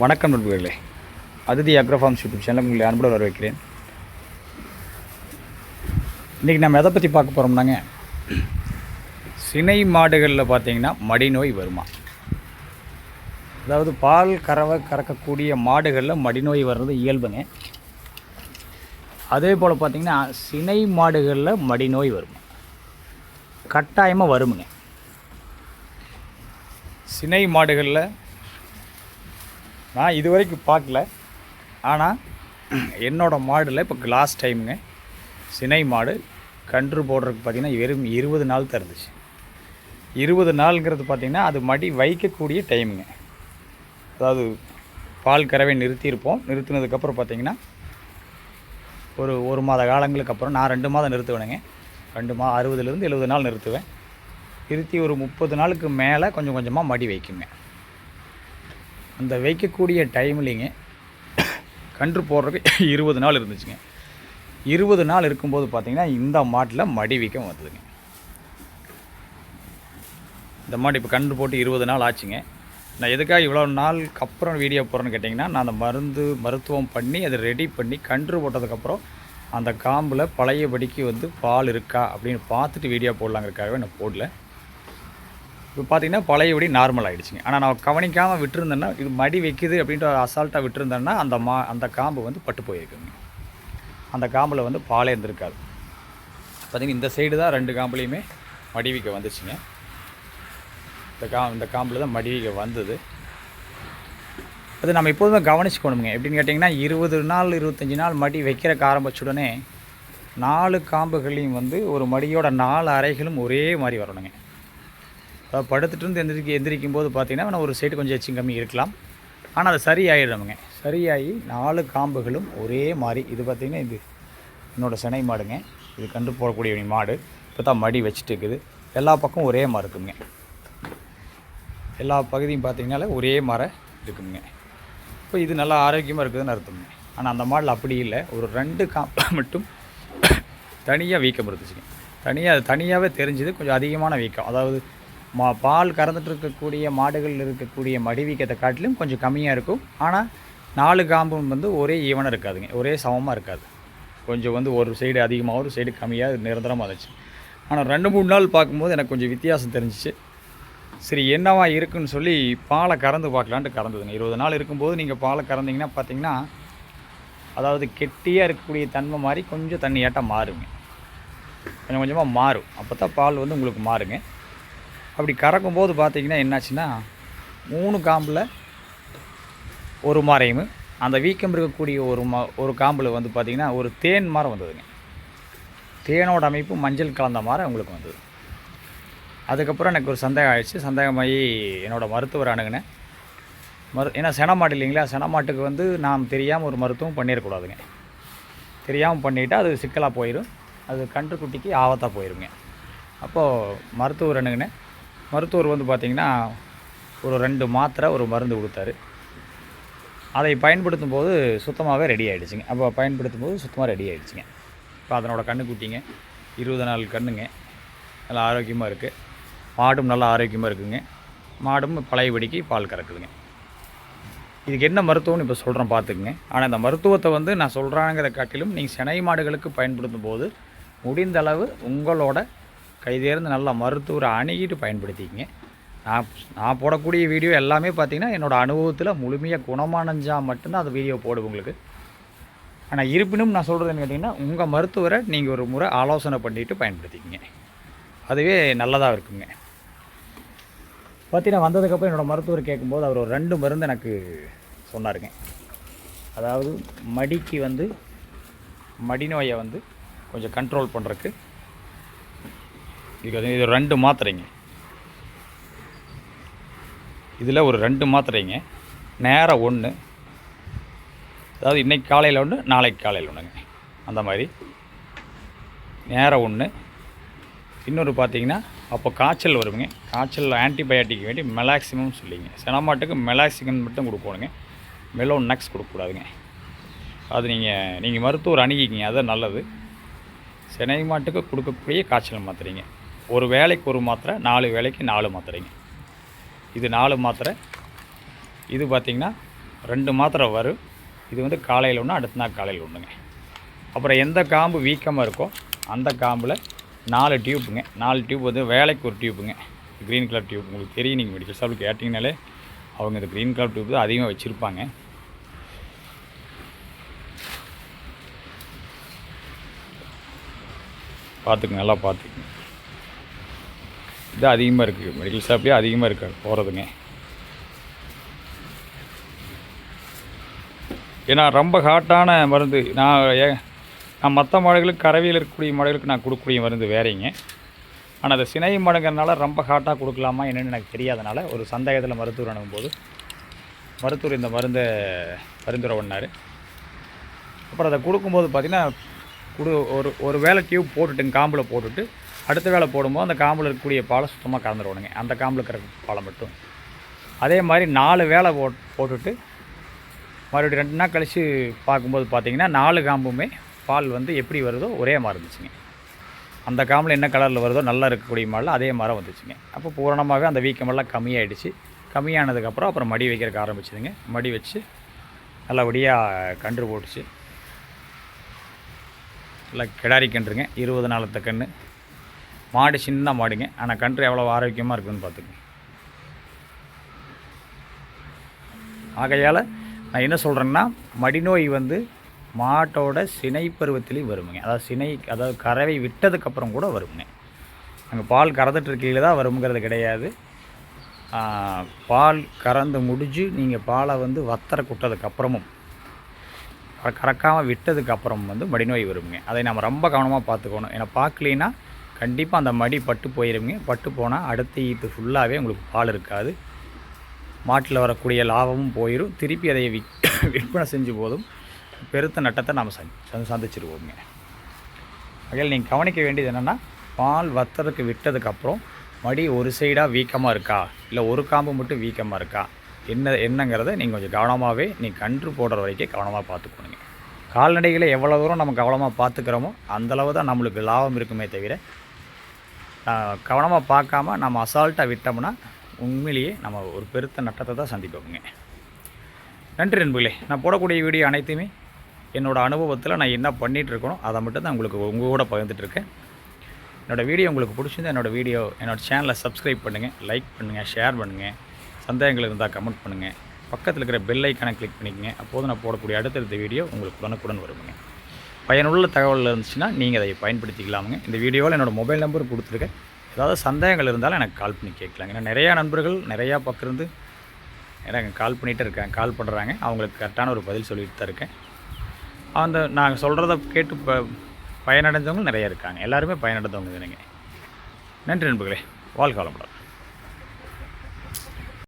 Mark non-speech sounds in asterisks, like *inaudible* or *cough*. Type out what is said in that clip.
வணக்கம் நண்பர்களே. Aditi அக்ரோஃபார்ம்ஸ் YouTube channel உங்களை அன்போடு வரவேற்கிறேன். இன்றைக்கி நம்ம எதை பற்றி பார்க்க போகிறோம்னாங்க சினை மாடுகளில் பார்த்தீங்கன்னா மடிநோய் வருமா? அதாவது பால் கறவை கறக்கக்கூடிய மாடுகளில் மடிநோய் வர்றது இயல்புங்க. அதே போல் பார்த்தீங்கன்னா சினை மாடுகளில் மடிநோய் வருமா? கட்டாயமாக வருமுங்க. சினை மாடுகளில் நான் இது வரைக்கும் பார்க்கல. ஆனால் என்னோடய மாடில் இப்போ கிளாஸ் டைமுங்க சினை மாடு கன்று போடுறதுக்கு பார்த்திங்கன்னா வெறும் இருபது நாள் தருந்துச்சு. இருபது நாளுங்கிறது பார்த்திங்கன்னா அது மடி வைக்கக்கூடிய டைமுங்க அதாவது பால் கறவை நிறுத்தியிருப்போம். நிறுத்தினதுக்கப்புறம் பார்த்திங்கன்னா ஒரு ஒரு மாத காலங்களுக்கு அப்புறம் நான் ரெண்டு மாதம் நிறுத்துவேனுங்க. ரெண்டு மா அறுபதுலேருந்து எழுபது நாள் நிறுத்துவேன். நிறுத்தி ஒரு முப்பது நாளுக்கு மேலே கொஞ்சம் கொஞ்சமாக மடி வைக்குங்க. அந்த வைக்கக்கூடிய டைம்லிங்க கன்று போடுறதுக்கு *coughs* இருபது நாள் இருந்துச்சுங்க. இருபது நாள் இருக்கும்போது பார்த்தீங்கன்னா இந்த மாட்டில் மடி வீக்கம் வந்ததுங்க. இந்த மாட்டு இப்போ கன்று போட்டு இருபது நாள் ஆச்சுங்க. நான் எதுக்காக இவ்வளோ நாளுக்கு அப்புறம் வீடியோ போடுறேன்னு கேட்டிங்கன்னா நான் அந்த மருந்து மருத்துவம் பண்ணி அதை ரெடி பண்ணி கன்று போட்டதுக்கப்புறம் அந்த காம்பில் பழையபடிக்கு வந்து பால் இருக்கா அப்படின்னு பார்த்துட்டு வீடியோ போடலாங்கிறக்காகவே நான் போடல. இப்போ பார்த்தீங்கன்னா பழையபடி நார்மல் ஆகிடுச்சிங்க ஆனால் நான் கவனிக்காமல் விட்டுருந்தேன்னா இது மடி வைக்குது அப்படின்ட்டு அசால்ட்டாக விட்டுருந்தேன்னா அந்த மா அந்த காம்பு வந்து பட்டு போயிருக்குங்க. அந்த காம்பில் வந்து பாலே இருந்திருக்காது. பார்த்தீங்கன்னா இந்த சைடு தான் ரெண்டு காம்புலேயுமே மடிவிக்க வந்துச்சுங்க. இந்த கா இந்த காம்பில் தான் மடிவிக்க வந்தது. அது நம்ம எப்போதுமே கவனிச்சுக்கணுங்க. எப்படின்னு கேட்டிங்கன்னா இருபது நாள் இருபத்தஞ்சி நாள் மடி வைக்கிறக்க ஆரம்பிச்ச உடனே நாலு காம்புகளையும் வந்து ஒரு மடியோட நாலு அறைகளும் ஒரே மாதிரி வரணுங்க. படுத்துட்டு இருந்து எந்திரிக்க எந்திரிக்கும் போது பார்த்திங்கன்னா நான் ஒரு சைடு கொஞ்சம் எச்சும் கம்மி இருக்கலாம். ஆனால் அது சரியாயிடுறவங்க சரியாகி நாலு காம்புகளும் ஒரே மாதிரி இது பார்த்திங்கன்னா இது என்னோடய சினை மாடுங்க. இது கண்டு போடக்கூடிய மாடு. இப்போ தான் மடி வச்சுட்டு இருக்குது. எல்லா பக்கம் ஒரே மாதிரி இருக்குங்க. எல்லா பகுதியும் பார்த்தீங்கனாலே ஒரே மாதிரி இருக்குங்க. இப்போ இது நல்லா ஆரோக்கியமாக இருக்குதுன்னு அர்த்தம்ங்க. ஆனால் அந்த மாடல் அப்படி இல்லை. ஒரு ரெண்டு காம்பு மட்டும் தனியாக வீக்கம் இருந்துச்சுங்க. தனியாக அது தனியாகவே தெரிஞ்சுது கொஞ்சம் அதிகமான வீக்கம். அதாவது மா பால் கறந்துட்டு இருக்கக்கூடிய மாடுகளில் இருக்கக்கூடிய மடிவீக்கத்தை காட்டிலும் கொஞ்சம் கம்மியாக இருக்கும். ஆனால் நாலு காம்பும் வந்து ஒரே ஈவனாக இருக்காதுங்க. ஒரே சமமாக இருக்காது. கொஞ்சம் வந்து ஒரு சைடு அதிகமாக ஒரு சைடு கம்மியாக நிரந்தரமாக இருந்துச்சு. ஆனால் ரெண்டு மூணு நாள் பார்க்கும்போது எனக்கு கொஞ்சம் வித்தியாசம் தெரிஞ்சிச்சு. சரி என்னவா இருக்குன்னு சொல்லி பாலை கறந்து பார்க்கலான்ட்டு கறந்ததுங்க. இருபது நாள் இருக்கும்போது நீங்கள் பாலை கறந்தீங்கன்னா பார்த்தீங்கன்னா அதாவது கெட்டியாக இருக்கக்கூடிய தன்மை மாதிரி கொஞ்சம் தண்ணியாட்டம் மாறுங்க. கொஞ்சம் கொஞ்சமாக மாறும். அப்போ தான் பால் வந்து உங்களுக்கு மாறுங்க. அப்படி கறக்கும்போது பார்த்தீங்கன்னா என்னாச்சுன்னா மூணு காம்பில் ஒரு மரையும் அந்த வீக்கம் இருக்கக்கூடிய ஒரு ம ஒரு காம்பில் வந்து பார்த்திங்கன்னா ஒரு தேன் மரம் வந்ததுங்க. தேனோட அமைப்பு மஞ்சள் கலந்த மாதிரி உங்களுக்கு வந்தது. அதுக்கப்புறம் எனக்கு ஒரு சந்தேகம் ஆயிடுச்சு. சந்தேகமாகி என்னோடய மருத்துவர் அணுகினேன். மரு ஏன்னா செனமாட்டு இல்லைங்களா? செனமாட்டுக்கு வந்து நாம் தெரியாமல் ஒரு மருத்துவம் பண்ணிடக்கூடாதுங்க. தெரியாமல் பண்ணிவிட்டால் அது சிக்கலாக போயிடும் அது கன்றுக்குட்டிக்கு ஆபத்தாக போயிருங்க. அப்போது மருத்துவர் அணுகினேன். மருத்துவர் வந்து பார்த்திங்கன்னா ஒரு ரெண்டு மாத்திரை ஒரு மருந்து கொடுத்தாரு. அதை பயன்படுத்தும் போது சுத்தமாகவே ரெடி ஆகிடுச்சுங்க அப்போ பயன்படுத்தும் போது சுத்தமாக ரெடி ஆகிடுச்சுங்க இப்போ அதனோட கண்ணுக்குட்டிங்க இருபது நாள் கண்ணுங்க. நல்லா ஆரோக்கியமாக இருக்குது மாடும் நல்லா ஆரோக்கியமாக இருக்குங்க. மாடும் பழையபடிக்கு பால் கறக்குதுங்க. இதுக்கு என்ன மருத்துவம்னு இப்போ சொல்கிறேன் பார்த்துக்குங்க. ஆனால் இந்த மருத்துவத்தை வந்து நான் சொல்கிறாங்கிற காட்டிலும் நீங்கள் சினை மாடுகளுக்கு பயன்படுத்தும் போது முடிந்த அளவு உங்களோட கைதேர்ந்து நல்லா மருத்துவரை அணுகிட்டு பயன்படுத்திக்கங்க. நான் நான் போடக்கூடிய வீடியோ எல்லாமே பார்த்தீங்கன்னா என்னோடய அனுபவத்தில் முழுமையாக குணமானஞ்சால் மட்டும்தான் அந்த வீடியோ போடும் உங்களுக்கு. ஆனால் இருப்பினும் நான் சொல்கிறதுன்னு கேட்டிங்கன்னா உங்கள் மருத்துவரை நீங்கள் ஒரு முறை ஆலோசனை பண்ணிவிட்டு பயன்படுத்திக்கங்க. அதுவே நல்லதாக இருக்குங்க. பார்த்தீங்கன்னா வந்ததுக்கப்புறம் என்னோடய மருத்துவர் கேட்கும்போது அவர் ஒரு ரெண்டு மருந்து எனக்கு சொன்னாருங்க. அதாவது மடிக்கு வந்து மடிநோயை வந்து கொஞ்சம் கண்ட்ரோல் பண்ணுறக்கு இது இது ரெண்டு மாத்திரைங்க. இதில் ஒரு ரெண்டு மாத்திரைங்க. நேரம் ஒன்று அதாவது இன்றைக்கி காலையில் ஒன்று நாளைக்கு காலையில் ஒன்றுங்க அந்த மாதிரி. நேரம் ஒன்று இன்னொரு பார்த்தீங்கன்னா அப்போ காய்ச்சல் வருங்க காய்ச்சல் ஆன்டிபயோட்டிக் வேண்டி மெலாக்சிமம் சொல்லிங்க. செனமாட்டுக்கு மெலாக்சிகன் மட்டும் கொடுக்கணுங்க. மெலோ நக்ஸ் கொடுக்கக்கூடாதுங்க. அது நீங்கள் நீங்கள் மருத்துவர் அணுகிக்கிங்க. அதுதான் நல்லது. செனைமாட்டுக்கு கொடுக்கக்கூடிய காய்ச்சல் மாத்திரைங்க. ஒரு வேலைக்கு ஒரு மாத்திரை நாலு வேலைக்கு நாலு மாத்திரைங்க. இது நாலு மாத்திரை. இது பார்த்திங்கன்னா ரெண்டு மாத்திரை வரும். இது வந்து காலையில் ஒன்று அடுத்த நாள் காலையில் ஒன்றுங்க அப்புறம் எந்த காம்பு வீக்கமாக இருக்கோ அந்த காம்பில் நாலு டியூப்புங்க. நாலு டியூப் வந்து வேலைக்கு ஒரு டியூப்புங்க. க்ரீன் கலர் டியூப் உங்களுக்கு தெரியும் நீங்கள் மெடிக்கல் ஷாப்பில் கேட்டிங்கனாலே அவங்க இந்த க்ரீன் கலர் டியூப் தான் அதிகமாக வச்சுருப்பாங்க. பார்த்துக்குங்க நல்லா பார்த்துக்குங்க. இது அதிகமாக இருக்குது மெடிக்கல் ஷாப்லேயே அதிகமாக இருக்கு போகிறதுங்க ஏன்னா ரொம்ப ஹாட்டான மருந்து. நான் ஏ நான் மற்ற மாடுகளுக்கு கறவையில் இருக்கக்கூடிய மாடுகளுக்கு நான் கொடுக்கக்கூடிய மருந்து வேறேங்க. ஆனால் அது சினை மடங்குறதுனால ரொம்ப ஹாட்டாக கொடுக்கலாமா என்னென்னு எனக்கு தெரியாதனால ஒரு சந்தேகத்தில் மருத்துவர் அணுகும்போது மருத்துவர் இந்த மருந்தை பரிந்துரை பண்ணார். அப்புறம் அதை கொடுக்கும்போது பார்த்திங்கன்னா குடு ஒரு ஒரு வேளை டியூப் போட்டுட்டுங்க காம்பில் போட்டுட்டு அடுத்த வேளை போடும்போது அந்த காம்பில் இருக்கக்கூடிய பாலை சுத்தமாக கலந்துருவணுங்க அந்த காம்பில் இருக்கிற பாலை மட்டும். அதே மாதிரி நாலு வேளை போட் போட்டுட்டு மறுபடியும் ரெண்டு நாள் கழித்து பார்க்கும்போது பார்த்தீங்கன்னா நாலு காம்புமே பால் வந்து எப்படி வருதோ ஒரே மாதிரி இருந்துச்சுங்க. அந்த காம்பில் என்ன கலரில் வருதோ நல்லா இருக்கக்கூடிய மாதிரிலாம் அதே மாதிரி வந்துச்சுங்க. அப்போ பூரணமாகவே அந்த வீக்கமெல்லாம் கம்மியாயிடுச்சு. கம்மியானதுக்கப்புறம் அப்புறம் மடி வைக்கிறதுக்கு ஆரம்பிச்சிதுங்க. மடி வச்சு நல்லபடியாக கன்று போட்டுச்சு. நல்லா கிடாரி கன்றுங்க இருபது நாளத்த கன்று. மாடு சின்ன மாடுங்க. ஆனால் கன்று எவ்வளோ ஆரோக்கியமாக இருக்குதுன்னு பார்த்துக்கோங்க ஆகையால் நான் என்ன சொல்கிறேன்னா மடிநோய் வந்து மாட்டோட சினை பருவத்திலையும் வருமுங்க. அதாவது சினை அதாவது கறவை விட்டதுக்கப்புறம் கூட வருமுங்க. அங்கே பால் கறந்துட்டு இருக்கையில் தான் வருங்கிறது கிடையாது. பால் கறந்து முடிஞ்சு நீங்கள் பாலை வந்து வத்தரை குட்டதுக்கப்புறமும் கறக்காமல் விட்டதுக்கப்புறம் வந்து மடிநோய் வருங்க அதை நம்ம ரொம்ப கவனமாக பார்த்துக்கணும். ஏன்னா பார்க்கலின்னா கண்டிப்பாக அந்த மடி பட்டு போயிருவீங்க. பட்டு போனால் அடுத்த ஈத்து ஃபுல்லாகவே உங்களுக்கு பால் இருக்காது. மாட்டில் வரக்கூடிய லாபமும் போயிடும் திருப்பி அதை விக் *coughs* விற்பனை செஞ்சு போதும். பெருத்த நட்டத்தை நாம் சந்தி சந்திச்சிருவோங்க வகையில் நீங்கள் கவனிக்க வேண்டியது என்னென்னா பால் வத்தருக்கு விட்டதுக்கப்புறம் மடி ஒரு சைடாக வீக்கமாக இருக்கா? இல்லை ஒரு காம்பு மட்டும் வீக்கமாக இருக்கா? என்ன என்னங்கிறத நீங்கள் கொஞ்சம் கவனமாகவே நீங்கள் கன்று போடுற வரைக்கும் கவனமாக பார்த்துக்கணுங்க. கால்நடைகளை எவ்வளோ தூரம் நம்ம கவனமாக பார்த்துக்கிறோமோ அந்தளவு தான் நம்மளுக்கு லாபம் இருக்குமே தவிர கவனமாக பார்க்காம நம்ம அசால்ட்டாக விட்டோம்னா உண்மையிலேயே நம்ம ஒரு பெருத்த நட்டத்தை தான் சந்திப்போங்க நன்றி நண்பர்களே. நான் போடக்கூடிய வீடியோ அனைத்துமே என்னோடய அனுபவத்தில் நான் என்ன பண்ணிகிட்டு இருக்கனோ அதை மட்டும் தான் உங்களுக்கு உங்கள் கூட பகிர்ந்துட்டுருக்கேன். என்னோடய வீடியோ உங்களுக்கு பிடிச்சிருந்தா என்னோடய வீடியோ என்னோடய சேனலை சப்ஸ்கிரைப் பண்ணுங்கள் லைக் பண்ணுங்கள் ஷேர் பண்ணுங்கள் சந்தேகங்கள் இருந்தால் கமெண்ட் பண்ணுங்கள் பக்கத்தில் இருக்கிற பெல் ஐக்கானை கிளிக் பண்ணிக்கங்க. அப்போது நான் போடக்கூடிய அடுத்தடுத்த வீடியோ உங்களுக்கு உடனுக்குடன் வருங்க பயனுள்ள தகவல் இருந்துச்சுன்னா நீங்கள் அதை பயன்படுத்திக்கலாமுங்க. இந்த வீடியோவில் என்னோடய மொபைல் நம்பர் கொடுத்துருக்கேன். ஏதாவது சந்தேகங்கள் இருந்தாலும் எனக்கு கால் பண்ணி கேட்கலாங்க. ஏன்னா நிறையா நண்பர்கள் நிறையா பக்கம் இருந்து எனக்கு கால் பண்ணிகிட்டு இருக்கேன் கால் பண்ணுறாங்க அவங்களுக்கு கரெக்டான ஒரு பதில் சொல்லிட்டு தான் இருக்கேன். அந்த நாங்கள் சொல்கிறத கேட்டு ப பயனடைஞ்சவங்க நிறைய இருக்காங்க. எல்லாருமே பயனடைந்தவங்க தானுங்க. நன்றி நண்பர்களே. வாழ்க்கை வளமுடன்.